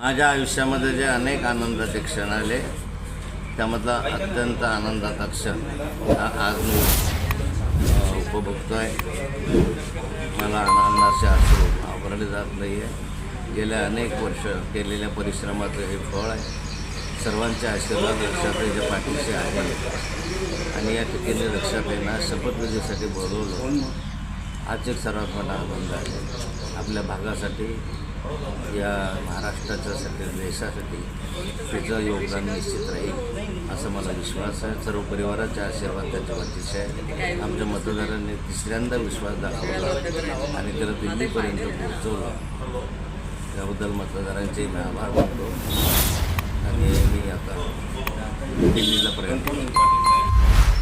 माझ्या आयुष्यामध्ये जे अनेक आनंदाचे क्षण आले त्यामधला अत्यंत आनंदाचा क्षण हा आज मी उपभोगतो आहे मला आनंदाचे अश्रू वापरले जात नाही आहे गेल्या अनेक वर्ष केलेल्या परिश्रमाचं हे फळ आहे. सर्वांचे आशीर्वाद रक्षाताईच्या पाठीशी आहे. आणि या ठिकाणी रक्षाताईंना शपथविधीसाठी बोलवलं. आजचे सर्वात मोठा आनंद आहे. आपल्या भागासाठी या महाराष्ट्राच्या सगळ्या देशासाठी तिचं योगदान निश्चित राहील असं मला विश्वास आहे. सर्व परिवाराचे आशीर्वाद त्याच्या पाठीशी आहे. आमच्या मतदारांनी तिसऱ्यांदा विश्वास दाखवला आणि त्याला दिल्लीपर्यंत पोहोचवलं. त्याबद्दल मतदारांचे मी आभार मानतो. आणि मी आता दिल्लीला प्रयत्न करतो